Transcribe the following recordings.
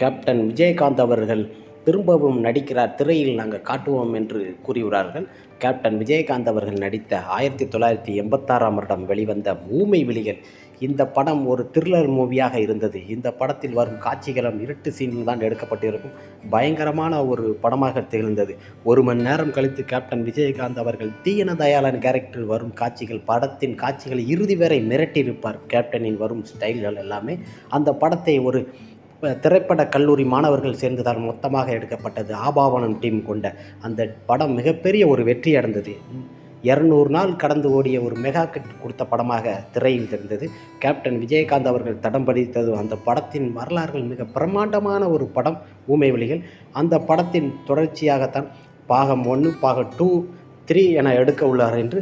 Captain Vijayakanth அவர்கள் திரும்பவும் நடிக்கிறார். திரையில் நாங்கள் காட்டுவோம் என்று கூறியுள்ளார்கள். கேப்டன் விஜயகாந்த் அவர்கள் நடித்த ஆயிரத்தி தொள்ளாயிரத்தி எண்பத்தாறாம் வருடம் வெளிவந்த ஊமை விழிகள். இந்த படம் ஒரு த்ரில்லர் மூவியாக இருந்தது. இந்த படத்தில் வரும் காட்சிகளும் இருட்டு சீனில் தான் எடுக்கப்பட்டிருக்கும். பயங்கரமான ஒரு படமாக திகழ்ந்தது. ஒரு மணி நேரம் கழித்து கேப்டன் விஜயகாந்த் அவர்கள் தீயன தயாளன் கேரக்டர் வரும் காட்சிகள் படத்தின் காட்சிகளை இறுதி வரை மிரட்டியிருப்பார். கேப்டனின் வரும் ஸ்டைல்கள் எல்லாமே அந்த படத்தை ஒரு திரைப்பட கல்லூரி மாணவர்கள் சேர்ந்துதான் மொத்தமாக எடுக்கப்பட்டது. ஆபாவனம் டீம் கொண்ட அந்த படம் மிகப்பெரிய ஒரு வெற்றி அடைந்தது. இரநூறு நாள் கடந்து ஓடிய ஒரு மெகா கட் கொடுத்த படமாக திரையில் தெரிந்தது. கேப்டன் விஜயகாந்த் அவர்கள் தடம் பதித்தது அந்த படத்தின் வரலாறுகள் மிக பிரம்மாண்டமான ஒரு படம் ஊமை வழிகள். அந்த படத்தின் தொடர்ச்சியாகத்தான் பாகம் ஒன்று பாகம் டூ த்ரீ என எடுக்க உள்ளார் என்று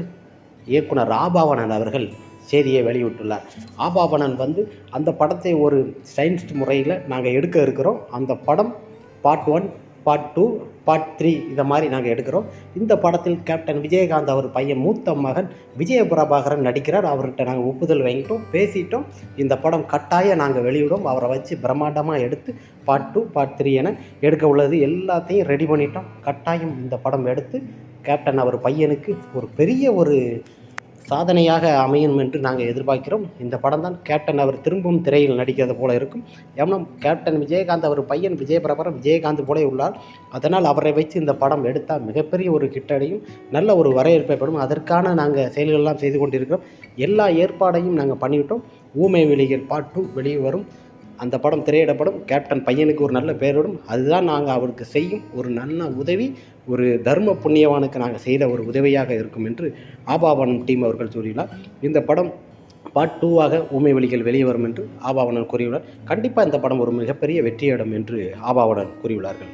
இயக்குனர் ஆபாவனன் அவர்கள் செய்தியை வெளியிட்டுள்ளார். ஆபாபணன் வந்து அந்த படத்தை ஒரு சயின்ஸ் முறையில் நாங்கள் எடுக்க இருக்கிறோம். அந்த படம் part one part two part three இதை மாதிரி நாங்கள் எடுக்கிறோம். இந்த படத்தில் கேப்டன் விஜயகாந்த் அவர் பையன் மூத்த மகன் விஜய பிரபாகரன் நடிக்கிறார். அவர்கிட்ட நாங்கள் ஒப்புதல் வாங்கிட்டோம் பேசிட்டோம். இந்த படம் கட்டாயம் நாங்கள் வெளியிடுவோம். அவரை வச்சு பிரம்மாண்டமாக எடுத்து பார்ட் டூ பார்ட் த்ரீ என எடுக்க உள்ளது. எல்லாத்தையும் ரெடி பண்ணிட்டோம். கட்டாயம் இந்த படம் எடுத்து கேப்டன் அவர் பையனுக்கு ஒரு பெரிய ஒரு சாதனையாக அமையும் என்று நாங்கள் எதிர்பார்க்கிறோம். இந்த படம் தான் கேப்டன் அவர் திரும்பவும் திரையில் நடிக்கிறது போல இருக்கும். ஏன்னா கேப்டன் விஜயகாந்த் அவர் பையன் விஜயபிரபரம் விஜயகாந்த் போல உள்ளார். அதனால் அவரை வைத்து இந்த படம் எடுத்தால் மிகப்பெரிய ஒரு கிட்டடையும் நல்ல ஒரு வரவேற்பைப்படும் அதற்கான நாங்கள் செயல்களெல்லாம் செய்து கொண்டிருக்கிறோம். எல்லா ஏற்பாடையும் நாங்கள் பண்ணிவிட்டோம். ஊமை வெளிகள் பாட்டு டூ வெளியே வரும். அந்த படம் திரையிடப்படும். கேப்டன் பையனுக்கு ஒரு நல்ல பேரோடும் அதுதான் நாங்கள் அவருக்கு செய்யும் ஒரு நல்ல உதவி ஒரு தர்ம புண்ணியவானுக்கு நாங்கள் செய்த ஒரு உதவியாக இருக்கும் என்று ஆபாவனம் டீம் அவர்கள் சொல்லியுள்ளார் இந்த படம் பார்ட் டூவாக ஊமை வழிகள் வெளியே வரும் என்று ஆபாவனன் கூறியுள்ளார். கண்டிப்பாக இந்த படம் ஒரு மிகப்பெரிய வெற்றியிடம் என்று ஆபாவனன் கூறியுள்ளார்கள்.